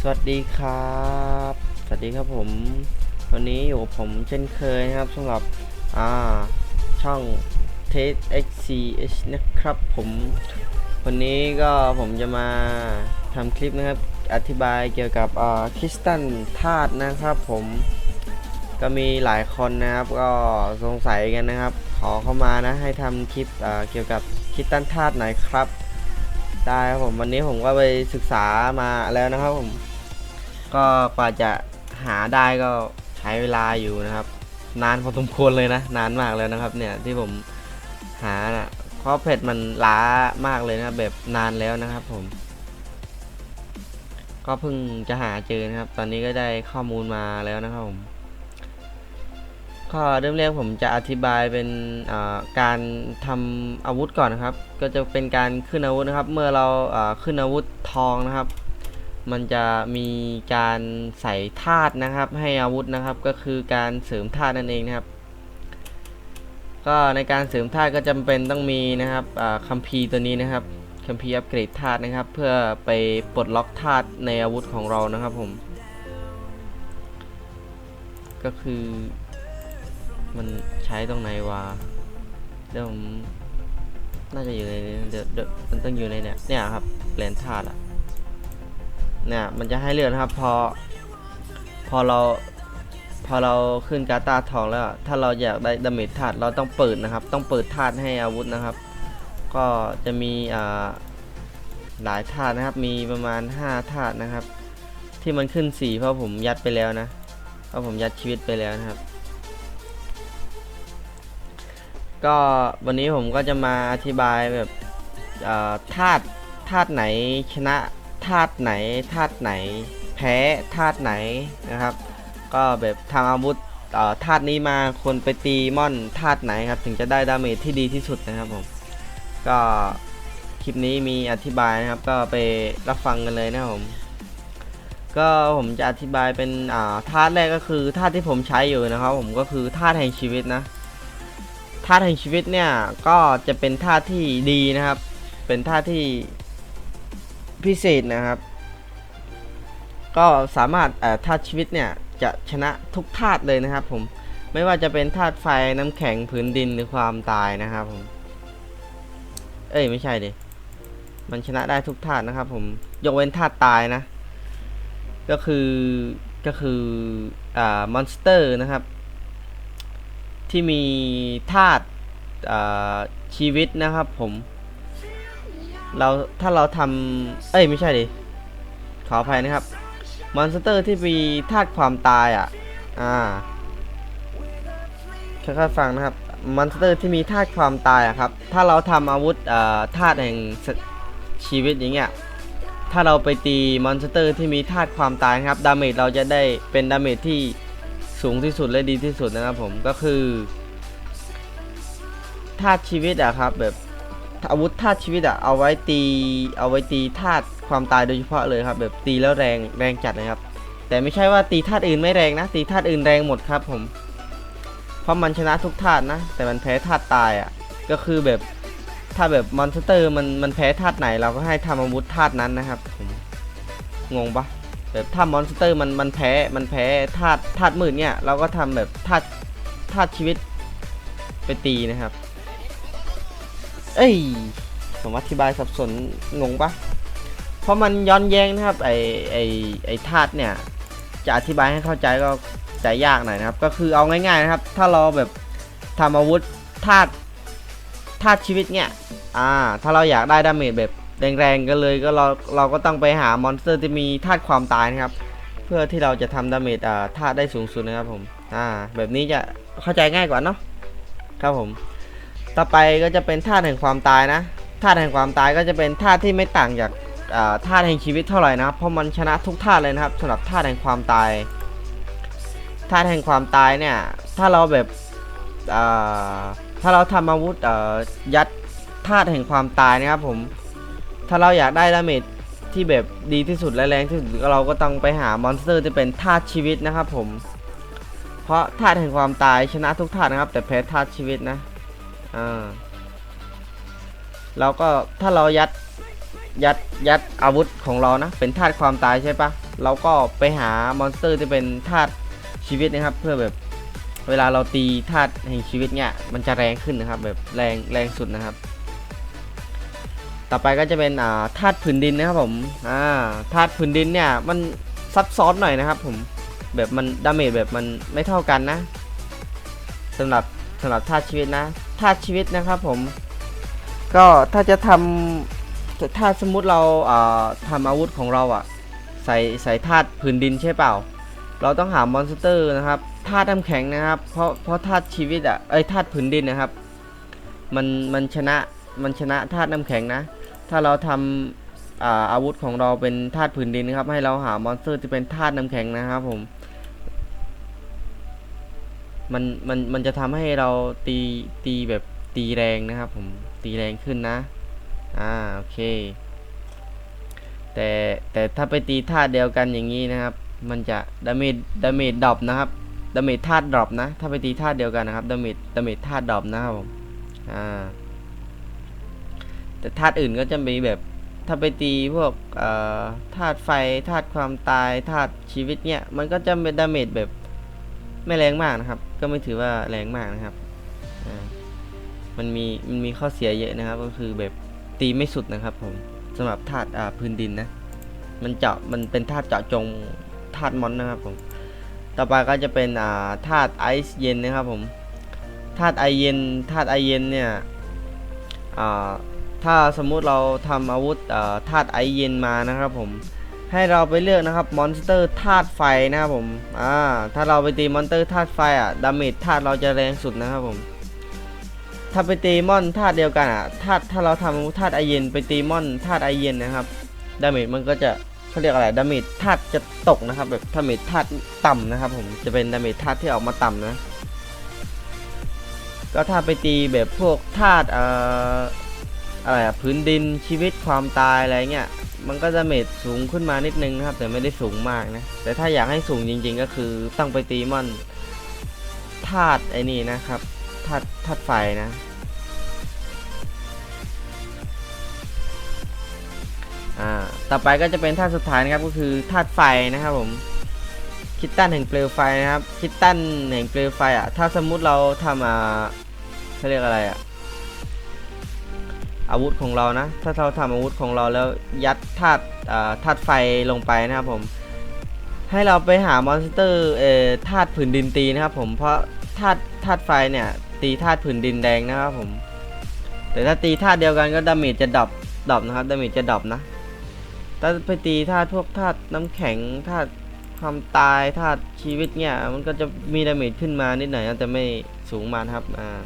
สวัสดีครับ สวัสดีครับผม วันนี้อยู่กับผมเช่นเคยนะครับสำหรับอ่าช่อง t e s XCH นะครับผม วันนี้ก็ผมจะมาทำคลิปนะครับ อธิบายเกี่ยวกับอ่าคริสตัลธาตุนะครับผม ก็มีหลายคนนะครับก็สงสัยกันนะครับ ขอเข้ามานะให้ทำคลิปอ่าเกี่ยวกับคริสตัลธาตุหน่อยครับได้ครับผมวันนี้ผมก็ไปศึกษามาแล้วนะครับผม ก็กว่าจะหาได้ก็ใช้เวลาอยู่นะครับ นานพอสมควรเลยนะ นานมากแล้วนะครับ เนี่ยที่ผมหานะเพราะเพจมันล้ามากเลยนะแบบนานแล้วนะครับ ผม ก็เพิ่งจะหาเจอนะครับ ตอนนี้ก็ได้ข้อมูลมาแล้วนะครับผมก็เริ่มแรกผมจะอธิบายเป็นการทำอาวุธก่อนนะครับ ก็จะเป็นการขึ้นอาวุธนะครับ เมื่อเราขึ้นอาวุธทองนะครับ มันจะมีการใส่ธาตุนะครับ ให้อาวุธนะครับก็คือการเสริมธาตุนั่นเองนะครับ ก็ในการเสริมธาตุก็จำเป็นต้องมีนะครับคัมภีร์ตัวนี้นะครับคัมภีร์อัปเกรดธาตุนะครับ เพื่อไปปลดล็อกธาตุในอาวุธของเรานะครับผม ก็คือมันใช้ตรงไหนวะเดี๋ยวผมน่าจะอยู่ในเดี๋ยวเดี๋ยวมันต้องอยู่ในเนี่ยเนี่ยครับแลนธาตุอะ เนี่ยมันจะให้เลือกนะครับ พอ พอเรา พอเราขึ้นกาตาทองแล้ว ถ้าเราอยากได้ดาเมจธาตุเราต้องเปิดนะครับ ต้องเปิดธาตุให้อาวุธนะครับ ก็จะมีอ่าหลายธาตุนะครับ มีประมาณ5ธาตุนะครับ ที่มันขึ้นสีเพราะผมยัดไปแล้วนะ เพราะผมยัดชีวิตไปแล้วนะครับ ก็วันนี้ผมก็จะมาอธิบายแบบอ่อธาตุธาตุไหนชนะ ธาตุไหนธาตุไหน แพ้ธาตุไหนนะครับ ก็แบบทำอาวุธธาตุนี้มาควรไปตีม่อนธาตุไหนครับ ถึงจะได้ดาเมจที่ดีที่สุดนะครับผมก็คลิปนี้มีอธิบายนะครับ ก็ไปรับฟังกันเลยนะครับผมก็ผมจะอธิบายเป็นธาตุแรกก็คือธาตุที่ผมใช้อยู่นะครับ ผมก็คือธาตุแห่งชีวิตนะธาตุแห่งชีวิตเนี่ยก็จะเป็นธาตุที่ดีนะครับ เป็นธาตุที่ พิเศษนะครับ ก็สามารถเอ่อธาตุชีวิตเนี่ยจะชนะทุกธาตุเลยนะครับผมไม่ว่าจะเป็นธาตุไฟน้ำแข็งผืนดินหรือความตายนะครับผมเอ้ยไม่ใช่ดิมันชนะได้ทุกธาตุนะครับผมยกเว้นธาตุตายนะ ก็คือก็คืออ่ามอนสเตอร์นะครับ ที่มีธาตุชีวิตนะครับผม เราถ้าเราทำเอ้ยไม่ใช่ดิขออภัยนะครับมอนสเตอร์ที่มีธาตุความตายอะ อ่าค่อยๆฟังนะครับมอนสเตอร์ที่มีธาตุความตายอะครับ ถ้าเราทำอาวุธอ่าธาตุแห่งชีวิตอย่างเงี้ย ถ้าเราไปตีมอนสเตอร์ที่มีธาตุความตายครับ ดาเมจเราจะได้เป็นดาเมจที่สูงที่สุดและดีที่สุดนะครับผม ก็คือธาตุชีวิตอะครับแบบ อาวุธธาตุชีวิตอะเอาไว้ตีเอาไว้ตีธาตุความตายโดยเฉพาะเลยครับ แบบตีแล้วแรงแรงจัดนะครับ แต่ไม่ใช่ว่าตีธาตุอื่นไม่แรงนะ ตีธาตุอื่นแรงหมดครับผม เพราะมันชนะทุกธาตุนะ แต่มันแพ้ธาตุตายอะก็คือแบบถ้าแบบมอนสเตอร์มันมันแพ้ธาตุไหนเราก็ให้ทำอาวุธธาตุนั้นนะครับผมงงปะแบบถ้ามอนสเตอร์มันมันแพ้มันแพ้ธาตุธาตุมืดเนี่ย เราก็ทำแบบธาตุธาตุชีวิตไปตีนะครับ เอ้ยผมอธิบายสับสนงงปะเพราะมันย้อนแย้งนะครับไอไอไอธาตุเนี่ย จะอธิบายให้เข้าใจก็จะยากหน่อยนะครับ ก็คือเอาง่ายๆนะครับ ถ้าเราแบบทำอาวุธธาตุธาตุชีวิตเนี่ยอ่า ถ้าเราอยากได้ดาเมจแบบแรงๆกันเลยก็เราเราก็ต้องไปหามอนสเตอร์ที่มีธาตุความตายนะครับ เพื่อที่เราจะทำดาเมจอ่าธาตุได้สูงสุดนะครับผมอ่าแบบนี้จะเข้าใจง่ายกว่าเนาะครับผม ต่อไปก็จะเป็นธาตุแห่งความตายนะธาตุแห่งความตายก็จะเป็นธาตุที่ไม่ต่างจากอ่าธาตุแห่งชีวิตเท่าไหร่นะครับเพราะมันชนะทุกธาตุเลยนะครับสำหรับธาตุแห่งความตายธาตุแห่งความตายเนี่ยถ้าเราแบบถ้าเราทำอาวุธยัดธาตุแห่งความตายนะครับผมถ้าเราอยากได้ดาเมจที่แบบดีที่สุดและแรงที่สุดเราก็ต้องไปหามอนสเตอร์ที่เป็นธาตุชีวิตนะครับผมเพราะธาตุแห่งความตายชนะทุกธาตุนะครับ แต่แพ้ธาตุชีวิตนะ อ่าเราก็ถ้าเรายัดยัดยัดอาวุธของเรานะ เป็นธาตุความตายใช่ปะเราก็ไปหามอนสเตอร์ที่เป็นธาตุชีวิตนะครับ เพื่อแบบเวลาเราตีธาตุแห่งชีวิตเนี่ยมันจะแรงขึ้นนะครับ แบบแรงแรงสุดนะครับ ต่อไปก็จะเป็นอ่าธาตุผืนดินนะครับผมอ่าธาตุผืนดินเนี่ยมันซับซ้อนหน่อยนะครับ ผมแบบมันดาเมจแบบมันไม่เท่ากันนะสำหรับสำหรับธาตุชีวิตนะ ธาตุชีวิตนะครับผม ก็ถ้าจะทำถ้าสมมุติเราอ่าทำอาวุธของเราอะใส่ใส่ธาตุผืนดินใช่เปล่า เราต้องหามอนสเตอร์นะครับธาตุน้ำแข็งนะครับ เพราะเพราะธาตุชีวิตอะเอ้ยธาตุผืนดินนะครับ มันมันชนะมันชนะธาตุน้ำแข็งนะ ถ้าเราทำอาอาวุธของเราเป็นธาตุผืนดินนะครับ ให้เราหามอนสเตอร์ที่เป็นธาตุน้ำแข็งนะครับผม มันมันมันจะทำให้เราตีตีแบบตีแรงนะครับผมตีแรงขึ้นนะ อ่าโอเค แต่แต่ถ้าไปตีธาตุเดียวกันอย่างนี้นะครับ มันจะดาเมจดาเมจดรอปนะครับดาเมจธาตุดรอปนะ ถ้าไปตีธาตุเดียวกันนะครับดาเมจดาเมจธาตุดรอปนะครับผมอ่าแต่ธาตุอื่นก็จะมีแบบถ้าไปตีพวกธาตุไฟธาตุความตายธาตุชีวิตเนี่ยมันก็จะเป็นดาเมจแบบ ไม่แรงมากนะครับ ก็ไม่ถือว่าแรงมากนะครับอ่ามันมีมันมีข้อเสียเยอะนะครับ ก็คือแบบตีไม่สุดนะครับ ผมสำหรับธาตุอ่าพื้นดินนะ มันเจาะมันเป็นธาตุเจาะจงธาตุมอนนะครับผม ต่อไปก็จะเป็นอ่าธาตุไอซ์เย็นนะครับผมธาตุไอเย็นธาตุไอเย็นเนี่ยอ่าถ้าสมมุติเราทำอาวุธอ่าธาตุไอเย็นมานะครับผม ให้เราไปเลือกนะครับมอนสเตอร์ธาตุไฟนะครับผมอ่าถ้าเราไปตีมอนสเตอร์ธาตุไฟอะดาเมจธาตุเราจะแรงสุดนะครับผมถ้าไปตีมอนธาตุเดียวกันอะธาตุถ้าเราทำธาตุไอเย็นไปตีมอนธาตุไอเย็นนะครับดาเมจมันก็จะเขาเรียกอะไรดาเมจธาตุจะตกนะครับแบบดาเมจธาตุต่ำนะครับผมจะเป็นดาเมจธาตุที่ออกมาต่ำนะ ก็ถ้าไปตีแบบพวกธาตุเอ่ออะไรอะพื้นดินชีวิตความตายอะไรเงี้ย มันก็ดาเมจสูงขึ้นมานิดนึงนะครับ แต่ไม่ได้สูงมากนะ แต่ถ้าอยากให้สูงจริง ๆ ก็คือต้องไปตีมอนธาตุไอ้นี่นะครับธาตุธาตุไฟนะอ่าต่อไปก็จะเป็นธาตุสุดท้ายนะครับก็คือธาตุไฟนะครับผมคิดตันแห่งเปลวไฟนะครับคิดตันแห่งเปลวไฟอะถ้าสมมุติเราทำอ่าเขาเรียกอะไรอะ อาวุธของเรานะ ถ้าเราทำอาวุธของเราแล้วยัดธาตุธาตุไฟลงไปนะครับผม ให้เราไปหามอนสเตอร์เอ่อธาตุผืนดินตีนะครับผม เพราะธาตุธาตุไฟเนี่ยตีธาตุผืนดินแดงนะครับผม แต่ถ้าตีธาตุเดียวกันก็ดาเมจจะดรอปดรอปนะครับ ดาเมจจะดรอปนะ ถ้าไปตีธาตุพวกธาตุน้ำแข็งธาตุความตายธาตุชีวิตเนี่ย มันก็จะมีดาเมจขึ้นมานิดหน่อยแต่ไม่สูงมากครับ อ่า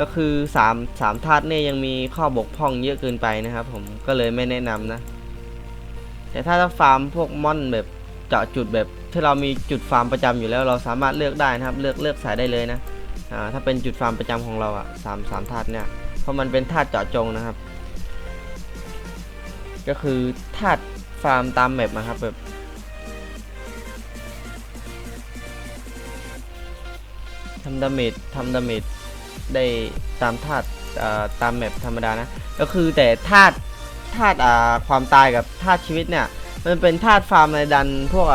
ก็คือ3 3ธาตุเนี่ยยังมีข้อบกพร่องเยอะเกินไปนะครับ ผมก็เลยไม่แนะนำนะ แต่ถ้าเราฟาร์มพวกมอนแบบเจาะจุดแบบที่เรามีจุดฟาร์มประจำอยู่แล้วเราสามารถเลือกได้นะครับ เลือกเลือกสายได้เลยนะอ่าถ้าเป็นจุดฟาร์มประจำของเราอะสามสามธาตุเนี่ยเพราะมันเป็นธาตุเจาะจงนะครับ ก็คือธาตุฟาร์มตามแมปนะครับแบบทำดาเมจทำดาเมจ ได้ตามธาตุตามแมปธรรมดานะ ก็คือแต่ธาตุธาตุความตายกับธาตุชีวิตเนี่ย มันเป็นธาตุฟาร์มในดันพวก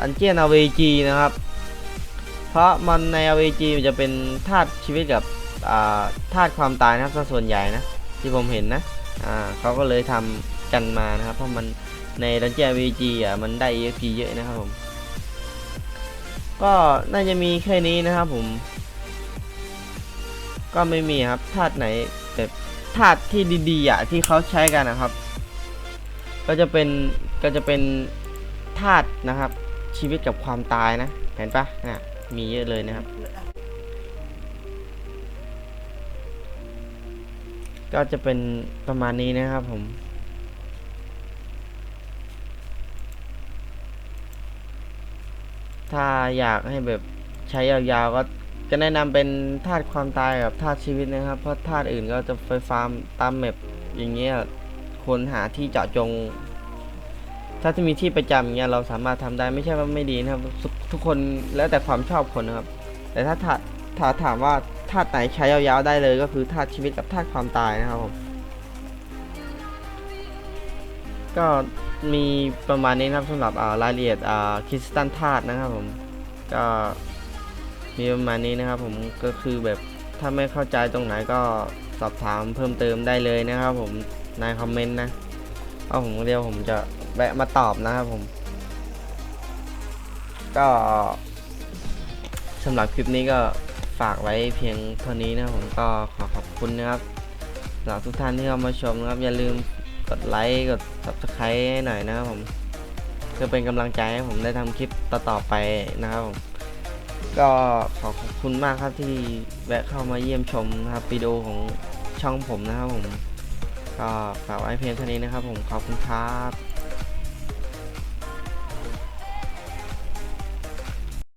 อันเจียนอเวจีนะครับ เพราะมันใน AVG มันจะเป็นธาตุชีวิตกับธาตุความตายนะครับส่วนใหญ่นะ ที่ผมเห็นนะเขาก็เลยทำกันมานะครับ เพราะมันในดันเจียน AVG อะมันได้ EXP เยอะนะครับผมก็น่าจะมีแค่นี้นะครับผม ก็ไม่มีครับธาตุไหนแบบธาตุที่ดีๆอะที่เขาใช้กันนะครับ ก็จะเป็นก็จะเป็นธาตุนะครับ ชีวิตกับความตายนะเห็นปะน่ะมีเยอะเลยนะครับ ก็จะเป็นประมาณนี้นะครับผมถ้าอยากให้แบบใช้ยาวๆก็ จะแนะนำเป็นธาตุความตายกับธาตุชีวิตนะครับ เพราะธาตุอื่นก็จะไปฟาร์มตามแมปอย่างเงี้ยควรหาที่เจาะจง ถ้าที่มีที่ประจำอย่างเงี้ยเราสามารถทำได้ไม่ใช่ว่าไม่ดีนะครับทุกทุกคนแล้วแต่ความชอบคนนะครับ แต่ถ้าถาถาถามว่าธาตุไหนใช้ยาวๆได้เลยก็คือธาตุชีวิตกับธาตุความตายนะครับผมก็มีประมาณนี้นะครับสำหรับรายละเอียดคริสตันธาตุนะครับผมก็ มีประมาณนี้นะครับผมก็คือแบบถ้าไม่เข้าใจตรงไหนก็สอบถามเพิ่มเติมได้เลยนะครับผมในคอมเมนต์นะเอาผมเดียวผมจะแวะมาตอบนะครับผม ก็สำหรับคลิปนี้ก็ฝากไว้เพียงเท่านี้นะครับผมก็ขอขอบคุณนะครับสำหรับทุกท่านที่เข้ามาชมนะครับ อย่าลืมกดไลค์กด subscribe ให้หน่อยนะครับผมเพื่อเป็นกำลังใจให้ผมได้ทำคลิปต่อๆไปนะครับผม ก็ขอขอบคุณมากครับที่แวะเข้ามาเยี่ยมชมนะครับวิดีโอของช่องผมนะครับผม ก็ฝากไว้เพียงเท่านี้นะครับผมขอบคุณครับ